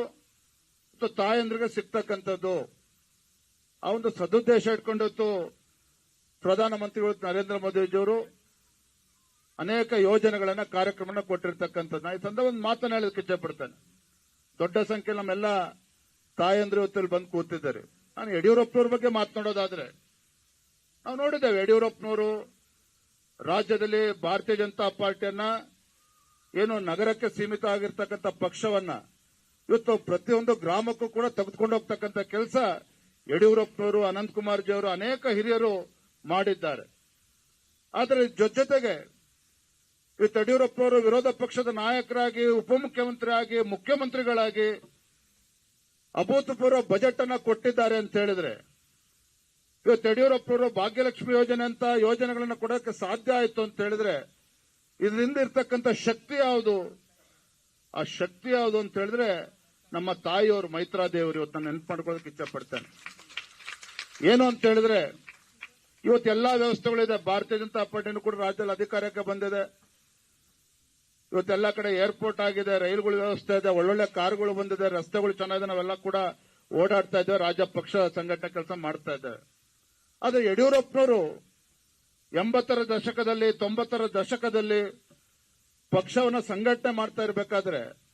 ತಾಯಂದ್ರಿಗೆ ಸಿಗ್ತಕ್ಕಂಥದ್ದು. ಆ ಒಂದು ಸದುದ್ದೇಶ ಇಟ್ಕೊಂಡಿತ್ತು ಪ್ರಧಾನಮಂತ್ರಿ ಪ್ರಧಾನಮಂತ್ರಿಗಳು ನರೇಂದ್ರ ಮೋದಿಜಿಯವರು ಅನೇಕ ಯೋಜನೆಗಳನ್ನ ಕಾರ್ಯಕ್ರಮನ ಕೊಟ್ಟಿರ್ತಕ್ಕಂಥದ್ದು ನಾನು ಈ ಸಂದರ್ಭ ಒಂದು ಮಾತನ್ನ ಹೇಳೋದಕ್ಕೆ ಇಚ್ಛಪಡ್ತೇನೆ. ದೊಡ್ಡ ಸಂಖ್ಯೆ ನಮ್ಮೆಲ್ಲ ತಾಯಂದ್ರು ಇವತ್ತಲ್ಲಿ ಬಂದು ಕೂತಿದ್ದಾರೆ. ನಾನು ಯಡಿಯೂರಪ್ಪನವ್ರ ಬಗ್ಗೆ ಮಾತನಾಡೋದಾದ್ರೆ, ನಾವು ನೋಡಿದ್ದೇವೆ ಯಡಿಯೂರಪ್ಪನವರು ರಾಜ್ಯದಲ್ಲಿ ಭಾರತೀಯ ಜನತಾ ಪಾರ್ಟಿಯನ್ನ ಏನು ನಗರಕ್ಕೆ ಸೀಮಿತ ಆಗಿರ್ತಕ್ಕಂಥ ಪಕ್ಷವನ್ನ ಇವತ್ತು ಪ್ರತಿಯೊಂದು ಗ್ರಾಮಕ್ಕೂ ಕೂಡ ತೆಗೆದುಕೊಂಡು ಹೋಗ್ತಕ್ಕಂಥ ಕೆಲಸ ಯಡಿಯೂರಪ್ಪನವರು ಅನಂತಕುಮಾರ್ ಜಿಯವರು ಅನೇಕ ಹಿರಿಯರು ಮಾಡಿದ್ದಾರೆ. ಆದರೆ ಜೊ ಜೊತೆಗೆ ಇವತ್ತು ಯಡಿಯೂರಪ್ಪನವರು ವಿರೋಧ ಪಕ್ಷದ ನಾಯಕರಾಗಿ ಉಪಮುಖ್ಯಮಂತ್ರಿ ಆಗಿ ಮುಖ್ಯಮಂತ್ರಿಗಳಾಗಿ ಅಭೂತಪೂರ್ವ ಬಜೆಟ್ ಅನ್ನ ಕೊಟ್ಟಿದ್ದಾರೆ ಅಂತ ಹೇಳಿದ್ರೆ ಇವತ್ತು ಯಡಿಯೂರಪ್ಪನವರು ಭಾಗ್ಯಲಕ್ಷ್ಮಿ ಯೋಜನೆ ಅಂತ ಯೋಜನೆಗಳನ್ನ ಕೊಡೋಕೆ ಸಾಧ್ಯ ಆಯಿತು ಅಂತ ಹೇಳಿದ್ರೆ ಇದರಿಂದ ಇರ್ತಕ್ಕಂಥ ಶಕ್ತಿ ಯಾವುದು? ಆ ಶಕ್ತಿ ಯಾವುದು ಅಂತ ಹೇಳಿದ್ರೆ ನಮ್ಮ ತಾಯಿಯವರು ಮೈತ್ರಾದೇವರು ಇವತ್ತು ನಾನು ನೆನಪು ಇಚ್ಛೆ ಪಡ್ತೇನೆ ಏನು ಅಂತ ಹೇಳಿದ್ರೆ, ಇವತ್ತು ಎಲ್ಲಾ ವ್ಯವಸ್ಥೆಗಳಿದೆ ಭಾರತೀಯ ಜನತಾ ಪಾರ್ಟಿನೂ ಕೂಡ ರಾಜ್ಯದಲ್ಲಿ ಅಧಿಕಾರಕ್ಕೆ ಬಂದಿದೆ. ಇವತ್ತೆಲ್ಲ ಕಡೆ ಏರ್ಪೋರ್ಟ್ ಆಗಿದೆ, ರೈಲುಗಳ ವ್ಯವಸ್ಥೆ ಇದೆ, ಒಳ್ಳೊಳ್ಳೆ ಕಾರುಗಳು ಬಂದಿದೆ, ರಸ್ತೆಗಳು ಚೆನ್ನಾಗಿದೆ, ನಾವೆಲ್ಲ ಕೂಡ ಓಡಾಡ್ತಾ ಇದ್ದೇವೆ. ರಾಜ್ಯ ಪಕ್ಷ ಸಂಘಟನೆ ಕೆಲಸ ಮಾಡ್ತಾ ಇದ್ದೇವೆ. ಆದ್ರೆ ಯಡಿಯೂರಪ್ಪನವರು ಎಂಬತ್ತರ ದಶಕದಲ್ಲಿ, ತೊಂಬತ್ತರ ದಶಕದಲ್ಲಿ ಪಕ್ಷವನ್ನು ಸಂಘಟನೆ ಮಾಡ್ತಾ ಇರಬೇಕಾದ್ರೆ,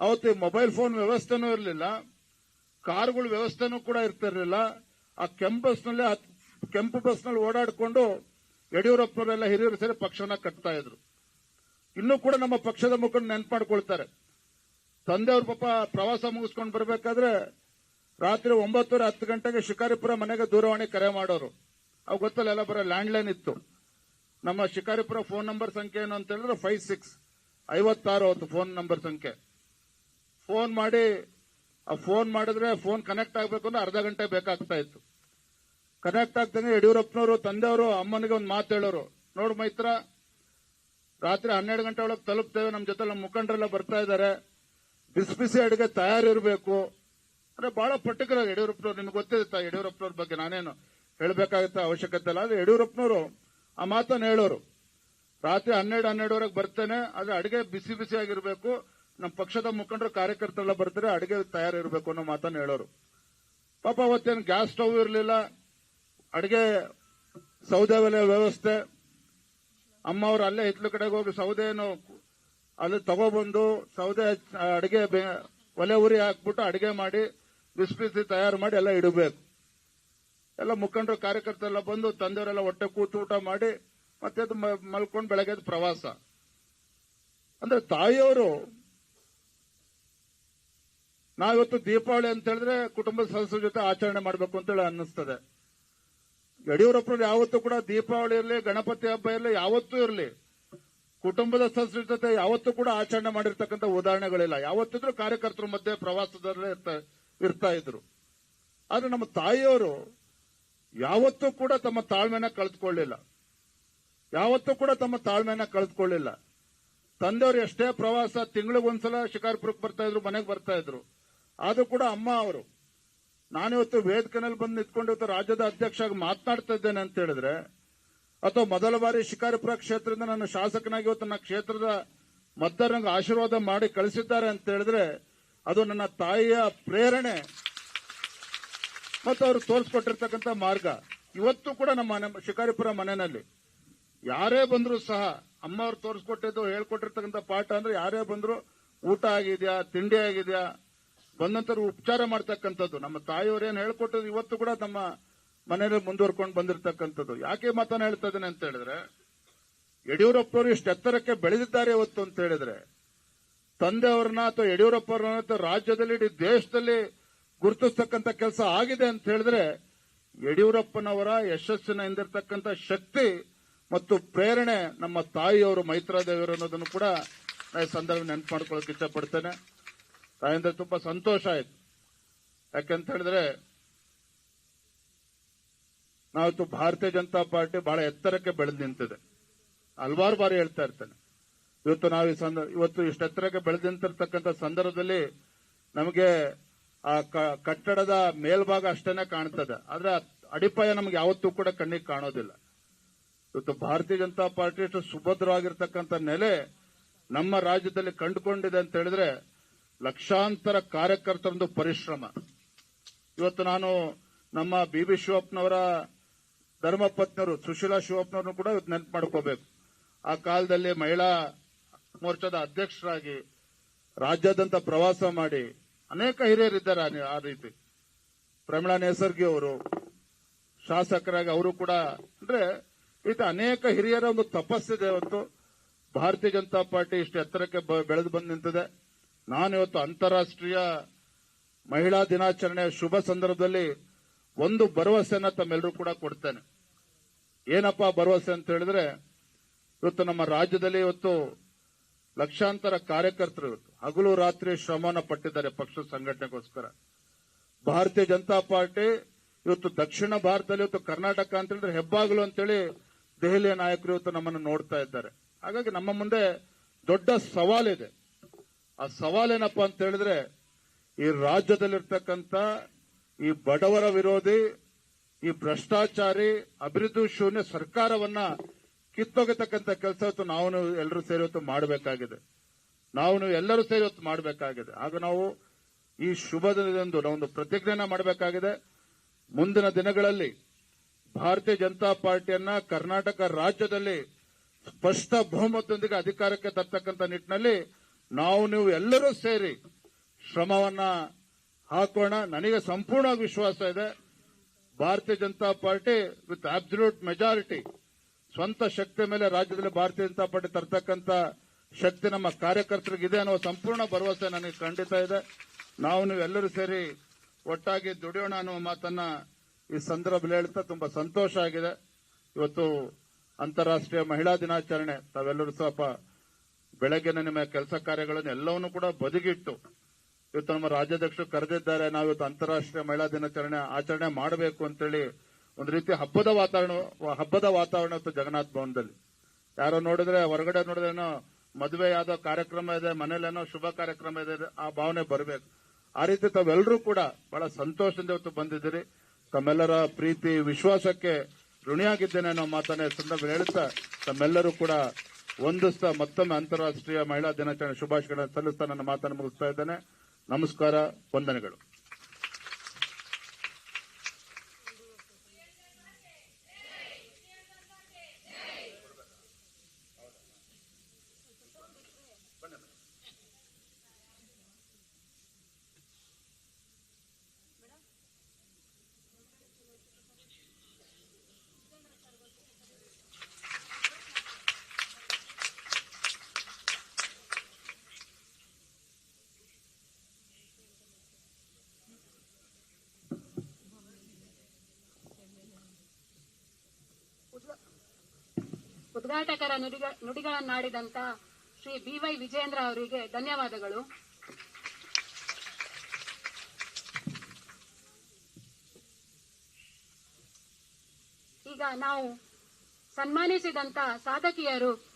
ಅವತ್ತು ಮೊಬೈಲ್ ಫೋನ್ ವ್ಯವಸ್ಥೆನೂ ಇರಲಿಲ್ಲ, ಕಾರ್ಗಳ ವ್ಯವಸ್ಥೆನೂ ಕೂಡ ಇರ್ತಿರಲಿಲ್ಲ. ಆ ಕೆಂಪು ಬಸ್ನಲ್ಲಿ ಕೆಂಪು ಬಸ್ನಲ್ಲಿ ಓಡಾಡಿಕೊಂಡು ಯಡಿಯೂರಪ್ಪನವರೆಲ್ಲ ಹಿರಿಯರು ಸೇರಿ ಪಕ್ಷವನ್ನ ಕಟ್ತಾ ಇದ್ರು. ಇನ್ನೂ ಕೂಡ ನಮ್ಮ ಪಕ್ಷದ ಮುಖಂಡ ನೆನ್ಪು ಮಾಡ್ಕೊಳ್ತಾರೆ ತಂದೆಯವ್ರ ಪಾಪ ಪ್ರವಾಸ ಮುಗಿಸ್ಕೊಂಡು ಬರಬೇಕಾದ್ರೆ ರಾತ್ರಿ ಒಂಬತ್ತುವರೆ ಹತ್ತು ಗಂಟೆಗೆ ಶಿಕಾರಿಪುರ ಮನೆಗೆ ದೂರವಾಣಿ ಕರೆ ಮಾಡೋರು. ಅವು ಗೊತ್ತಲ್ಲ, ಎಲ್ಲ ಬರೋ ಲ್ಯಾಂಡ್ಲೈನ್ ಇತ್ತು. ನಮ್ಮ ಶಿಕಾರಿಪುರ ಫೋನ್ ನಂಬರ್ ಸಂಖ್ಯೆ ಏನು ಅಂತ ಹೇಳಿದ್ರೆ ಫೈವ್ ಸಿಕ್ಸ್, ಐವತ್ತಾರು ಅವತ್ತು ಫೋನ್ ನಂಬರ್ ಸಂಖ್ಯೆ. ಫೋನ್ ಮಾಡಿ, ಆ ಫೋನ್ ಮಾಡಿದ್ರೆ ಫೋನ್ ಕನೆಕ್ಟ್ ಆಗಬೇಕು ಅಂದ್ರೆ ಅರ್ಧ ಗಂಟೆ ಬೇಕಾಗ್ತಾ ಇತ್ತು. ಕನೆಕ್ಟ್ ಆಗ್ತಾನೆ ಯಡಿಯೂರಪ್ಪನವರು, ತಂದೆಯವರು, ಅಮ್ಮನಿಗೆ ಒಂದು ಮಾತು ಹೇಳೋರು. ನೋಡು ಮೈತ್ರ, ರಾತ್ರಿ ಹನ್ನೆರಡು ಗಂಟೆ ಒಳಗೆ ತಲುಪ್ತೇವೆ ನಮ್ಮ ಜೊತೆ ನಮ್ಮ ಮುಖಂಡರೆಲ್ಲ ಬರ್ತಾ ಇದ್ದಾರೆ. ಬಿಸಿ ಬಿಸಿ ಅಡುಗೆ ತಯಾರಿರಬೇಕು. ಅಂದ್ರೆ ಬಹಳ ಪರ್ಟಿಕ್ಯುಲರ್ ಯಡಿಯೂರಪ್ಪನವ್ರು, ನಿಮ್ಗೆ ಗೊತ್ತಿದೆ ತಾ- ಯಡಿಯೂರಪ್ಪನವ್ರ ಬಗ್ಗೆ ನಾನೇನು? ಹೇಳಬೇಕಾಗತ್ತ ಅವಶ್ಯಕತೆ ಇಲ್ಲ ಆದ್ರೆ ಯಡಿಯೂರಪ್ಪನವರು ಆ ಮಾತನ್ನು ಹೇಳೋರು. ರಾತ್ರಿ ಹನ್ನೆರಡು, ಹನ್ನೆರಡುವರೆಗೆ ಬರ್ತೇನೆ ಆದ್ರೆ ಅಡುಗೆ ಬಿಸಿ ಬಿಸಿ ಆಗಿರಬೇಕು. ನಮ್ಮ ಪಕ್ಷದ ಮುಖಂಡರು, ಕಾರ್ಯಕರ್ತರೆಲ್ಲ ಬರ್ತಾರೆ, ಅಡುಗೆ ತಯಾರಿರಬೇಕು ಅನ್ನೋ ಮಾತನ್ನು ಹೇಳೋರು. ಪಾಪ ಅವತ್ತೇನು ಗ್ಯಾಸ್ ಸ್ಟವ್ ಇರಲಿಲ್ಲ, ಅಡುಗೆ ಸೌದೆ ಒಲೆ ವ್ಯವಸ್ಥೆ. ಅಮ್ಮ ಅವರು ಅಲ್ಲೇ ಹಿತ್ಲು ಕಡೆಗೆ ಹೋಗಿ ಸೌದೆಯನ್ನು ಅಲ್ಲಿ ತಗೊಬಂದು ಸೌದೆ, ಅಡಿಗೆ ಒಲೆ ಉರಿ ಹಾಕ್ಬಿಟ್ಟು ಅಡಿಗೆ ಮಾಡಿ, ಬಿಸಿ ಬಿಸಿ ತಯಾರು ಮಾಡಿ ಎಲ್ಲ ಇಡಬೇಕು. ಎಲ್ಲ ಮುಖಂಡರು, ಕಾರ್ಯಕರ್ತರೆಲ್ಲ ಬಂದು ತಂದೆಯವರೆಲ್ಲ ಹೊಟ್ಟೆ ಕೂತು ಊಟ ಮಾಡಿ, ಮತ್ತೆ ಅದು ಮಲ್ಕೊಂಡು ಬೆಳಗ್ಗೆ ಪ್ರವಾಸ. ಅಂದ್ರೆ ತಾಯಿಯವರು, ನಾವಿವತ್ತು ದೀಪಾವಳಿ ಅಂತ ಹೇಳಿದ್ರೆ ಕುಟುಂಬದ ಸದಸ್ಯರ ಜೊತೆ ಆಚರಣೆ ಮಾಡಬೇಕು ಅಂತೇಳಿ ಅನ್ನಿಸ್ತದೆ. ಯಡಿಯೂರಪ್ಪನವ್ರು ಯಾವತ್ತೂ ಕೂಡ ದೀಪಾವಳಿ ಇರಲಿ, ಗಣಪತಿ ಹಬ್ಬ ಇರಲಿ, ಯಾವತ್ತೂ ಇರಲಿ, ಕುಟುಂಬದ ಸದಸ್ಯರ ಜೊತೆ ಯಾವತ್ತೂ ಕೂಡ ಆಚರಣೆ ಮಾಡಿರ್ತಕ್ಕಂಥ ಉದಾಹರಣೆಗಳಿಲ್ಲ. ಯಾವತ್ತಿದ್ರು ಕಾರ್ಯಕರ್ತರ ಮಧ್ಯೆ ಪ್ರವಾಸದಲ್ಲೇ ಇರ್ತಾ ಇರ್ತಾ ಇದ್ರು. ಆದ್ರೆ ನಮ್ಮ ತಾಯಿಯವರು ಯಾವತ್ತೂ ಕೂಡ ತಮ್ಮ ತಾಳ್ಮೆನ ಕಳೆದುಕೊಳ್ಳಿಲ್ಲ. ಯಾವತ್ತೂ ಕೂಡ ತಮ್ಮ ತಾಳ್ಮೆನ ಕಳೆದುಕೊಳ್ಳಿಲ್ಲ. ತಂದೆಯವರು ಎಷ್ಟೇ ಪ್ರವಾಸ ತಿಂಗಳಿಗೊಂದ್ಸಲ ಶಿಕಾರ್ಪುರಕ್ಕೆ ಬರ್ತಾ ಇದ್ರು, ಮನೆಗೆ ಬರ್ತಾ ಇದ್ರು. ಆದ್ರೂ ಕೂಡ ಅಮ್ಮ ಅವರು, ನಾನಿವತ್ತು ವೇದಿಕೆನಲ್ಲಿ ಬಂದು ನಿಂತ್ಕೊಂಡು ಇವತ್ತು ರಾಜ್ಯದ ಅಧ್ಯಕ್ಷ ಆಗಿ ಮಾತನಾಡ್ತಾ ಇದ್ದೇನೆ ಅಂತ ಹೇಳಿದ್ರೆ, ಅಥವಾ ಮೊದಲ ಬಾರಿ ಶಿಕಾರಿಪುರ ಕ್ಷೇತ್ರದಿಂದ ನನ್ನ ಶಾಸಕನಾಗಿ ಇವತ್ತು ನನ್ನ ಕ್ಷೇತ್ರದ ಮತದಾರನಿಗೆ ಆಶೀರ್ವಾದ ಮಾಡಿ ಕಳಿಸಿದ್ದಾರೆ ಅಂತ ಹೇಳಿದ್ರೆ, ಅದು ನನ್ನ ತಾಯಿಯ ಪ್ರೇರಣೆ. ಮತ್ತು ಅವರು ತೋರಿಸ್ಕೊಟ್ಟಿರ್ತಕ್ಕಂಥ ಮಾರ್ಗ. ಇವತ್ತು ಕೂಡ ನಮ್ಮ ಶಿಕಾರಿಪುರ ಮನೆಯಲ್ಲಿ. ಯಾರೇ ಬಂದರೂ ಸಹ ಅಮ್ಮ ಅವ್ರು ತೋರಿಸ್ಕೊಟ್ಟಿದ್ದು, ಹೇಳ್ಕೊಟ್ಟಿರ್ತಕ್ಕಂಥ ಪಾಠ ಅಂದ್ರೆ ಯಾರೇ ಬಂದರೂ ಊಟ ಆಗಿದ್ಯಾ, ತಿಂಡಿ ಆಗಿದ್ಯಾ ಬಂದಂತರ ಉಪಚಾರ ಮಾಡ್ತಕ್ಕಂಥದ್ದು. ನಮ್ಮ ತಾಯಿಯವ್ರು ಏನು ಹೇಳ್ಕೊಟ್ಟದ್ದು ಇವತ್ತು ಕೂಡ ನಮ್ಮ ಮನೆಯಲ್ಲಿ ಮುಂದುವರ್ಕೊಂಡು ಬಂದಿರತಕ್ಕಂಥದ್ದು. ಯಾಕೆ ಮಾತನ್ನ ಹೇಳ್ತಾ ಇದ್ದೇನೆ ಅಂತ ಹೇಳಿದ್ರೆ ಯಡಿಯೂರಪ್ಪನವರು ಇಷ್ಟು ಎತ್ತರಕ್ಕೆ ಬೆಳೆದಿದ್ದಾರೆ ಇವತ್ತು ಅಂತ ಹೇಳಿದ್ರೆ ತಂದೆಯವ್ರನ್ನ ಅಥವಾ ಅಥವಾ ರಾಜ್ಯದಲ್ಲಿ ಇಡೀ ದೇಶದಲ್ಲಿ ಗುರುತಿಸ್ತಕ್ಕಂಥ ಕೆಲಸ ಆಗಿದೆ ಅಂತ ಹೇಳಿದ್ರೆ ಯಡಿಯೂರಪ್ಪನವರ ಯಶಸ್ಸಿನ ಹಿಂದಿರ್ತಕ್ಕಂಥ ಶಕ್ತಿ ಮತ್ತು ಪ್ರೇರಣೆ ನಮ್ಮ ತಾಯಿಯವರು, ಮೈತ್ರಾದೇವಿಯವರು ಅನ್ನೋದನ್ನು ಕೂಡ ಈ ಸಂದರ್ಭ ನೆನಪು ಮಾಡ್ಕೊಳ್ಳೋಕೆ ಇಷ್ಟಪಡ್ತೇನೆ. ತಾಯಿಂದ ತುಂಬಾ ಸಂತೋಷ ಆಯ್ತು. ಯಾಕೆಂತ ಹೇಳಿದ್ರೆ ನಾವತ್ತು ಭಾರತೀಯ ಜನತಾ ಪಾರ್ಟಿ ಬಹಳ ಎತ್ತರಕ್ಕೆ ಬೆಳೆದು ನಿಂತಿದೆ. ಹಲವಾರು ಬಾರಿ ಹೇಳ್ತಾ ಇರ್ತೇನೆ. ಇವತ್ತು ನಾವು ಇವತ್ತು ಇಷ್ಟು ಎತ್ತರಕ್ಕೆ ಬೆಳೆದು ನಿಂತಿರ್ತಕ್ಕಂಥ ಸಂದರ್ಭದಲ್ಲಿ ನಮಗೆ ಆ ಕಟ್ಟಡದ ಮೇಲ್ಭಾಗ ಅಷ್ಟೇನೆ ಕಾಣ್ತದೆ. ಆದ್ರೆ ಅಡಿಪಾಯ ನಮ್ಗೆ ಯಾವತ್ತೂ ಕೂಡ ಕಣ್ಣಿಗೆ ಕಾಣೋದಿಲ್ಲ. ಇವತ್ತು ಭಾರತೀಯ ಜನತಾ ಪಾರ್ಟಿ ಅಷ್ಟು ಸುಭದ್ರವಾಗಿರ್ತಕ್ಕಂಥ ನೆಲೆ ನಮ್ಮ ರಾಜ್ಯದಲ್ಲಿ ಕಂಡುಕೊಂಡಿದೆ ಅಂತ ಹೇಳಿದ್ರೆ ಲಕ್ಷಾಂತರ ಕಾರ್ಯಕರ್ತರೊಂದು ಪರಿಶ್ರಮ. ಇವತ್ತು ನಾನು ನಮ್ಮ ಬಿ ಬಿ ಶಿವಪ್ಪನವರ ಧರ್ಮಪತ್ನಿಯವರು ಸುಶೀಲಾ ಶಿವಪ್ಪನವ್ರನ್ನು ಕೂಡ ಇವತ್ತು ನೆನಪು ಮಾಡ್ಕೋಬೇಕು. ಆ ಕಾಲದಲ್ಲಿ ಮಹಿಳಾ ಮೋರ್ಚಾದ ಅಧ್ಯಕ್ಷರಾಗಿ ರಾಜ್ಯಾದ್ಯಂತ ಪ್ರವಾಸ ಮಾಡಿ ಅನೇಕ ಹಿರಿಯರಿದ್ದಾರೆ ಆ- ರೀತಿ. ಪ್ರಮೀಳಾ ನೇಸರ್ಗಿ ಅವರು, ಶಾಸಕರಾಗಿ ಅವರು ಕೂಡ, ಅಂದ್ರೆ ಇದು ಅನೇಕ ಹಿರಿಯರ ಒಂದು ತಪಸ್ಸಿದೆ ಇವತ್ತು ಭಾರತೀಯ ಜನತಾ ಪಾರ್ಟಿ ಇಷ್ಟು ಎತ್ತರಕ್ಕೆ ಬೆಳೆದು ಬಂದು ನಿಂತಿದೆ. ನಾನು ಇವತ್ತು ಅಂತಾರಾಷ್ಟ್ರೀಯ ಮಹಿಳಾ ದಿನಾಚರಣೆಯ ಶುಭ ಸಂದರ್ಭದಲ್ಲಿ ಒಂದು ಭರವಸೆಯನ್ನ ತಮ್ಮೆಲ್ಲರೂ ಕೂಡ ಕೊಡ್ತೇನೆ. ಏನಪ್ಪಾ ಭರವಸೆ ಅಂತ ಹೇಳಿದ್ರೆ, ಇವತ್ತು ನಮ್ಮ ರಾಜ್ಯದಲ್ಲಿ ಇವತ್ತು ಲಕ್ಷಾಂತರ ಕಾರ್ಯಕರ್ತರು ಹಗಲು ರಾತ್ರಿ ಶ್ರಮಾನ ಪಟ್ಟಿದ್ದಾರೆ ಪಕ್ಷದ ಸಂಘಟನೆಗೋಸ್ಕರ. ಭಾರತೀಯ ಜನತಾ ಪಾರ್ಟಿ ಇವತ್ತು ದಕ್ಷಿಣ ಭಾರತದಲ್ಲಿ, ಇವತ್ತು ಕರ್ನಾಟಕ ಅಂತ ಹೇಳಿದ್ರೆ ಹೆಬ್ಬಾಗಲು ಅಂತೇಳಿ ದೆಹಲಿಯ ನಾಯಕರು ಇವತ್ತು ನಮ್ಮನ್ನು ನೋಡ್ತಾ ಇದ್ದಾರೆ. ಹಾಗಾಗಿ ನಮ್ಮ ಮುಂದೆ ದೊಡ್ಡ ಸವಾಲಿದೆ. ಆ ಸವಾಲೇನಪ್ಪಾ ಅಂತ ಹೇಳಿದ್ರೆ ಈ ರಾಜ್ಯದಲ್ಲಿರ್ತಕ್ಕಂಥ ಈ ಬಡವರ ವಿರೋಧಿ, ಈ ಭ್ರಷ್ಟಾಚಾರಿ, ಅಭಿವೃದ್ಧಿ ಶೂನ್ಯ ಸರ್ಕಾರವನ್ನ ಕಿತ್ತೊಗೆತಕ್ಕಂಥ ಕೆಲಸ ಇವತ್ತು ನಾವು ಎಲ್ಲರೂ ಸೇರಿ ಇವತ್ತು ಮಾಡಬೇಕಾಗಿದೆ. ನಾವು ಎಲ್ಲರೂ ಸೇರಿ ಇವತ್ತು ಮಾಡಬೇಕಾಗಿದೆ. ಆಗ ನಾವು ಈ ಶುಭ ದಿನದಂದು ನಾವೊಂದು ಪ್ರತಿಜ್ಞೆಯನ್ನ ಮಾಡಬೇಕಾಗಿದೆ. ಮುಂದಿನ ದಿನಗಳಲ್ಲಿ ಭಾರತೀಯ ಜನತಾ ಪಾರ್ಟಿಯನ್ನ ಕರ್ನಾಟಕ ರಾಜ್ಯದಲ್ಲಿ ಸ್ಪಷ್ಟ ಬಹುಮತದೊಂದಿಗೆ ಅಧಿಕಾರಕ್ಕೆ ತರ್ತಕ್ಕಂಥ ನಿಟ್ಟಿನಲ್ಲಿ ನಾವು ನೀವು ಎಲ್ಲರೂ ಸೇರಿ ಶ್ರಮವನ್ನ ಹಾಕೋಣ. ನನಗೆ ಸಂಪೂರ್ಣವಾಗಿ ವಿಶ್ವಾಸ ಇದೆ. Bharatiya Janata party with absolute majority ಸ್ವಂತ ಶಕ್ತಿ ಮೇಲೆ ರಾಜ್ಯದಲ್ಲಿ ಭಾರತೀಯ ಜನತಾ ಪಾರ್ಟಿ ತರ್ತಕ್ಕಂಥ ಶಕ್ತಿ ನಮ್ಮ ಕಾರ್ಯಕರ್ತರಿಗಿದೆ ಅನ್ನೋ ಸಂಪೂರ್ಣ ಭರವಸೆ ನನಗೆ ಖಂಡಿತ ಇದೆ. ನಾವು ನೀವೆಲ್ಲರೂ ಸೇರಿ ಒಟ್ಟಾಗಿ ದುಡಿಯೋಣ ಅನ್ನುವ ಮಾತನ್ನ ಈ ಸಂದರ್ಭದಲ್ಲಿ ಹೇಳ್ತಾ ತುಂಬಾ ಸಂತೋಷ ಆಗಿದೆ. ಇವತ್ತು ಅಂತಾರಾಷ್ಟ್ರೀಯ ಮಹಿಳಾ ದಿನಾಚರಣೆ, ತಾವೆಲ್ಲರೂ ಸ್ವಲ್ಪ ಬೆಳಗ್ಗಿನ ನಿಮ್ಮ ಕೆಲಸ ಕಾರ್ಯಗಳನ್ನು ಎಲ್ಲವನ್ನೂ ಕೂಡ ಬದಿಗಿಟ್ಟು ಇವತ್ತು ನಮ್ಮ ರಾಜ್ಯಾಧ್ಯಕ್ಷರು ಕರೆದಿದ್ದಾರೆ ನಾವು ಇವತ್ತು ಅಂತಾರಾಷ್ಟ್ರೀಯ ಮಹಿಳಾ ದಿನಾಚರಣೆ ಆಚರಣೆ ಮಾಡಬೇಕು ಅಂತೇಳಿ ಒಂದು ರೀತಿ ಹಬ್ಬದ ವಾತಾವರಣ ಹಬ್ಬದ ವಾತಾವರಣ ಇತ್ತು ಜಗನ್ನಾಥ ಭವನದಲ್ಲಿ. ಯಾರೋ ನೋಡಿದ್ರೆ, ಹೊರಗಡೆ ನೋಡಿದ್ರೇನೋ ಮದುವೆ ಯಾವ್ದೋ ಕಾರ್ಯಕ್ರಮ ಇದೆ ಮನೇಲೇನೋ ಶುಭ ಕಾರ್ಯಕ್ರಮ ಇದೆ, ಆ ಭಾವನೆ ಬರಬೇಕು. ಆ ರೀತಿ ತಾವೆಲ್ಲರೂ ಕೂಡ ಬಹಳ ಸಂತೋಷದಿಂದ ಇವತ್ತು ಬಂದಿದ್ದೀರಿ. ತಮ್ಮೆಲ್ಲರ ಪ್ರೀತಿ, ವಿಶ್ವಾಸಕ್ಕೆ ಋಣಿಯಾಗಿದ್ದೇನೆ ಅನ್ನೋ ಮಾತನ್ನ ಸಂದರ್ಭ ಹೇಳುತ್ತಾ, ತಮ್ಮೆಲ್ಲರೂ ಕೂಡ ಒಂದಿಸ್ತಾ ಮತ್ತೊಮ್ಮೆ ಅಂತಾರಾಷ್ಟ್ರೀಯ ಮಹಿಳಾ ದಿನಾಚರಣೆ ಶುಭಾಶಯಗಳನ್ನು ಸಲ್ಲಿಸ್ತಾ ನನ್ನ ಮಾತನ್ನು ಮುಗಿಸ್ತಾ ಇದ್ದೇನೆ. ನಮಸ್ಕಾರ, ವಂದನೆಗಳು. ನುಡಿಗ- ನುಡಿಗಳನ್ನಾಡಿದಂತ ಶ್ರೀ ಬಿ ವೈ ವಿಜೇಂದ್ರ ಅವರಿಗೆ ಧನ್ಯವಾದಗಳು. ಈಗ ನಾವು ಸನ್ಮಾನಿಸಿದಂತ ಸಾಧಕಿಯರು